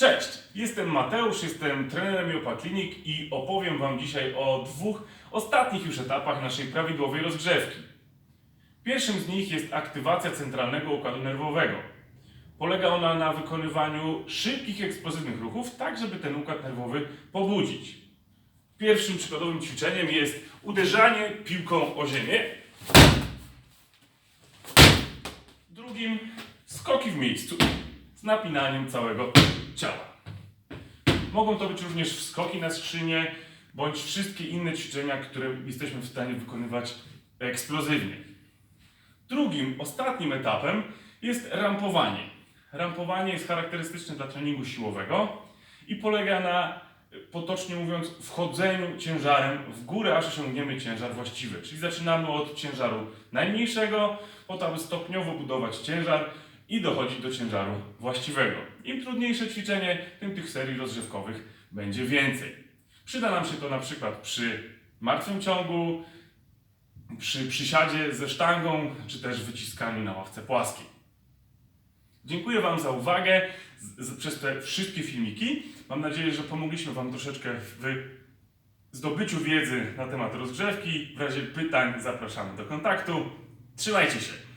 Cześć, jestem Mateusz, jestem trenerem Jopa Klinik i opowiem Wam dzisiaj o dwóch ostatnich już etapach naszej prawidłowej rozgrzewki. Pierwszym z nich jest aktywacja centralnego układu nerwowego. Polega ona na wykonywaniu szybkich, eksplozywnych ruchów, tak żeby ten układ nerwowy pobudzić. Pierwszym przykładowym ćwiczeniem jest uderzanie piłką o ziemię. Drugim skoki w miejscu z napinaniem całego ciała. Mogą to być również wskoki na skrzynię bądź wszystkie inne ćwiczenia, które jesteśmy w stanie wykonywać eksplozywnie. Drugim, ostatnim etapem jest rampowanie. Rampowanie jest charakterystyczne dla treningu siłowego i polega na, potocznie mówiąc, wchodzeniu ciężarem w górę, aż osiągniemy ciężar właściwy. Czyli zaczynamy od ciężaru najmniejszego, po to, aby stopniowo budować ciężar i dochodzić do ciężaru właściwego. Im trudniejsze ćwiczenie, tym tych serii rozgrzewkowych będzie więcej. Przyda nam się to na przykład przy martwym ciągu, przy przysiadzie ze sztangą, czy też wyciskaniu na ławce płaskiej. Dziękuję Wam za uwagę przez te wszystkie filmiki. Mam nadzieję, że pomogliśmy Wam troszeczkę w zdobyciu wiedzy na temat rozgrzewki. W razie pytań zapraszamy do kontaktu. Trzymajcie się!